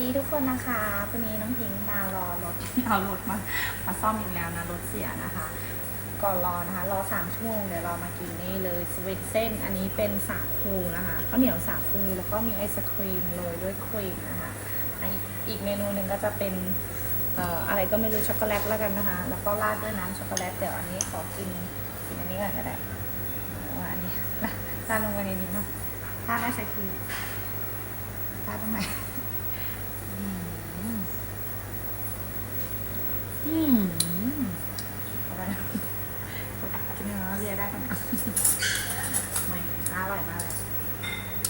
ดีทุกคนนะคะวันนี้น้องพิงมารอรถเอารถมามาซ่อมอีกแล้วนะรถเสียนะคะ ก่อนรอนะคะ รอสามชั่วโมงเดี๋ยวเรามากินนี่เลยสวีทเส้น อันนี้เป็นสาคูนะคะข้าวเหนียวสาคูแล้วก็มีไอศครีมโรยด้วยครีมนะคะอีกเมนูหนึ่งก็จะเป็นเอ่ออะไรก็ไม่รู้ช็อกโกแลตแล้วกันนะคะ แล้วก็ราดด้วยน้ำช็อกโกแลตเดี๋ยวอันนี้ขอกินกินอันนี้ก่อนก็ได้อาอันนี้ราดลงไปในนี้เนาะราดไอศครีมราดตรงไหน อืมอืม เอาไปกินเนื้อเรียได้ปะเนี่ยไม่อร่อยมากเลย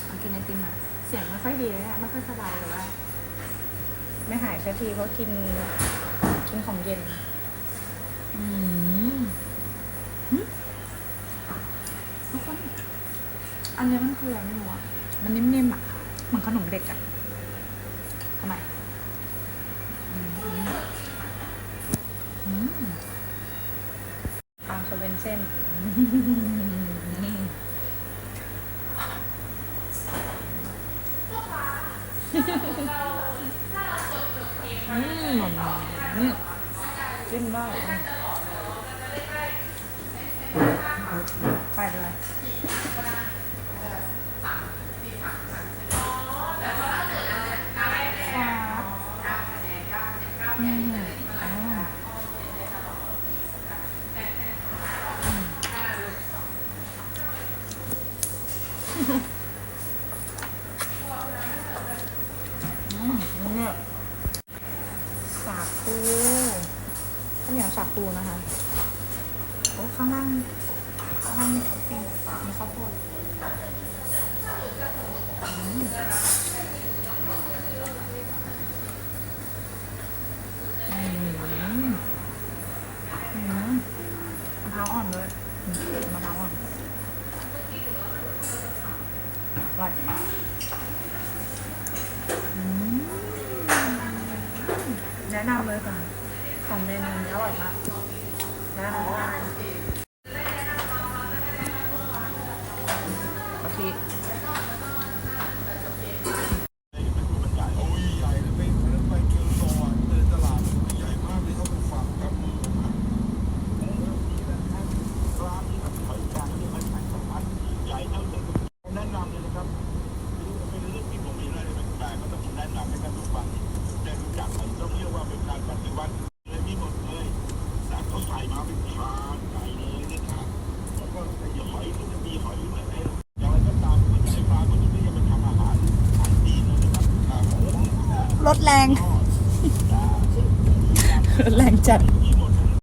เอากินไอติมอะ เสียงไม่ค่อยดีเลยอะไม่ค่อยสบายแต่ว่า ไม่หายสักทีเพราะกิน กินของเย็น อืมหึทุกคน อันนี้มันคืออะไรไม่รู้อะ มันนิ่มๆอะเหมือนขนมเด็กอะทำไม อืมปังจะเป็นเส้นนี่นี่จิ้มได้ไปเลยครับอืมอ๋ออืม เนี่ยสาคูข้าวเหนียวสาคูนะคะ โอ้ข้างล่างข้างล่างมีท็อปปิ้งมีข้าวโพดอืมอืมมะพร้าวอ่อนเลยมมะพร้าวอ่อนอร่อยอืม แนะนำเลยค่ะ ของเมนูนี้อร่อยมากแนะนำว่ากะทิ โอ้ยใหญ่เลยไปไปเจอโซอะเดินตลาดใหญ่มากเลยเขาไปฝากกับมือมาร้านนี้แบบขายจานนี้มันขายสองพันใหญ่เท่าเดิมแนะนำเลยนะครับไม่รู้เป็นเรื่องที่ผมมีอะไรแปลกๆก็ต้องแนะนำให้ท่านผู้ฟังได้รู้จักมันต้องเรียกว่าเป็นการปฏิวัติเลยมีหมดเลยแต่เขาใส่มาเป็นชามใหญ่เลยนะครับแล้วก็ไอ้หอยก็จะมีหอยอะไรอย่างไรก็ตามมันใช้ปลาคนนี้ไม่ใช่มาทำอาหารอาหารดีเลยนะครับค รถแรง รถแรงจัด